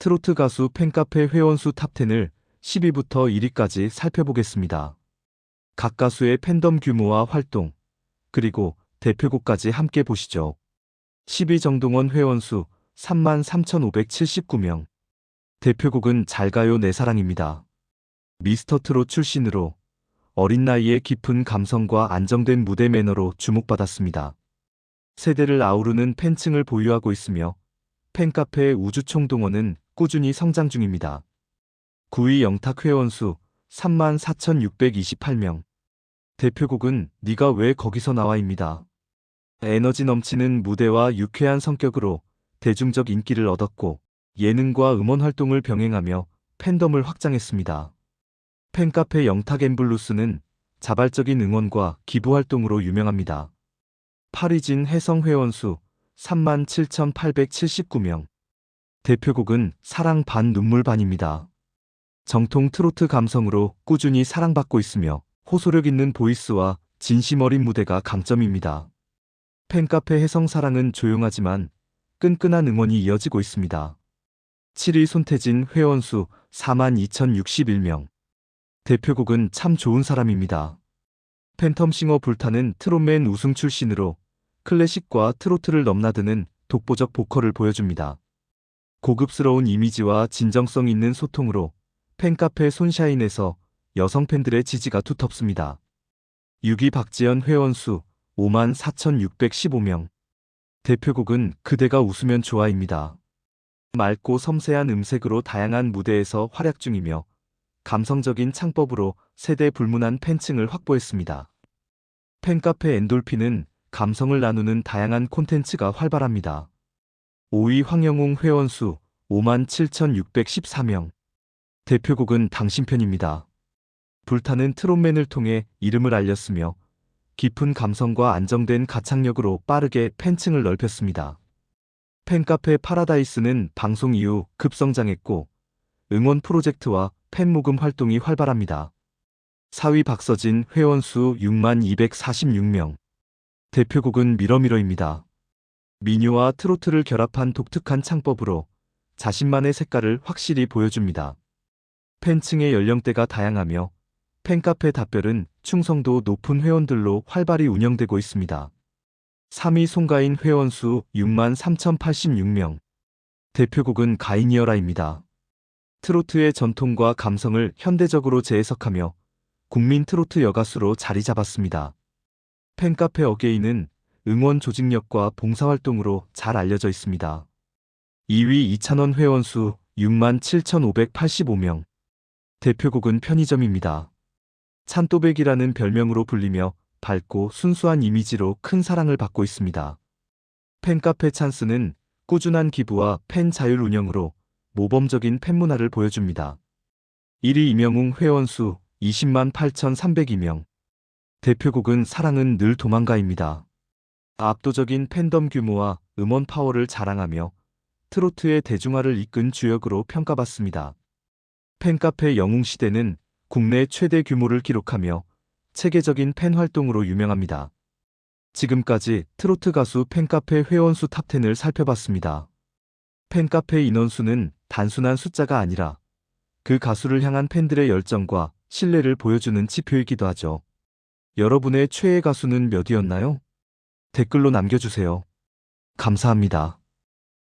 트로트 가수 팬카페 회원수 탑10을 10위부터 1위까지 살펴보겠습니다. 각 가수의 팬덤 규모와 활동, 그리고 대표곡까지 함께 보시죠. 10위 정동원 회원수 33,579명. 대표곡은 잘가요 내 사랑입니다. 미스터 트롯 출신으로 어린 나이에 깊은 감성과 안정된 무대 매너로 주목받았습니다. 세대를 아우르는 팬층을 보유하고 있으며 팬카페 우주총동원은 꾸준히 성장 중입니다. 9위 영탁 회원수 34,628명. 대표곡은 네가 왜 거기서 나와입니다. 에너지 넘치는 무대와 유쾌한 성격으로 대중적 인기를 얻었고 예능과 음원 활동을 병행하며 팬덤을 확장했습니다. 팬카페 영탁 엠블루스는 자발적인 응원과 기부 활동으로 유명합니다. 파리진 해성 회원수 37,879명. 대표곡은 사랑 반 눈물 반입니다. 정통 트로트 감성으로 꾸준히 사랑받고 있으며 호소력 있는 보이스와 진심 어린 무대가 강점입니다. 팬카페 해성사랑은 조용하지만 끈끈한 응원이 이어지고 있습니다. 7위 손태진 회원수 42,061명. 대표곡은 참 좋은 사람입니다. 팬텀싱어 불타는 트롯맨 우승 출신으로 클래식과 트로트를 넘나드는 독보적 보컬을 보여줍니다. 고급스러운 이미지와 진정성 있는 소통으로 팬카페 손샤인에서 여성 팬들의 지지가 두텁습니다. 6위 박지연 회원수 54,615명. 대표곡은 그대가 웃으면 좋아입니다. 맑고 섬세한 음색으로 다양한 무대에서 활약 중이며 감성적인 창법으로 세대 불문한 팬층을 확보했습니다. 팬카페 엔돌핀은 감성을 나누는 다양한 콘텐츠가 활발합니다. 5위 황영웅 회원수 57,614명. 대표곡은 당신 편입니다. 불타는 트롯맨을 통해 이름을 알렸으며 깊은 감성과 안정된 가창력으로 빠르게 팬층을 넓혔습니다. 팬카페 파라다이스는 방송 이후 급성장했고 응원 프로젝트와 팬 모금 활동이 활발합니다. 4위 박서진 회원수 6만 246명. 대표곡은 미러미러입니다. 민요와 트로트를 결합한 독특한 창법으로 자신만의 색깔을 확실히 보여줍니다. 팬층의 연령대가 다양하며 팬카페 답별은 충성도 높은 회원들로 활발히 운영되고 있습니다. 3위 송가인 회원 수 6만 3086명. 대표곡은 가인이어라입니다. 트로트의 전통과 감성을 현대적으로 재해석하며 국민 트로트 여가수로 자리 잡았습니다. 팬카페 어게인은 응원 조직력과 봉사활동으로 잘 알려져 있습니다. 2위 이찬원 회원수 6만 7,585명. 대표곡은 편의점입니다. 찬또백이라는 별명으로 불리며 밝고 순수한 이미지로 큰 사랑을 받고 있습니다. 팬카페 찬스는 꾸준한 기부와 팬 자율 운영으로 모범적인 팬 문화를 보여줍니다. 1위 이명웅 회원수 20만 8,302명. 대표곡은 사랑은 늘 도망가입니다. 압도적인 팬덤 규모와 음원 파워를 자랑하며 트로트의 대중화를 이끈 주역으로 평가받습니다. 팬카페 영웅시대는 국내 최대 규모를 기록하며 체계적인 팬 활동으로 유명합니다. 지금까지 트로트 가수 팬카페 회원수 탑10을 살펴봤습니다. 팬카페 인원수는 단순한 숫자가 아니라 그 가수를 향한 팬들의 열정과 신뢰를 보여주는 지표이기도 하죠. 여러분의 최애 가수는 몇이었나요? 댓글로 남겨주세요. 감사합니다.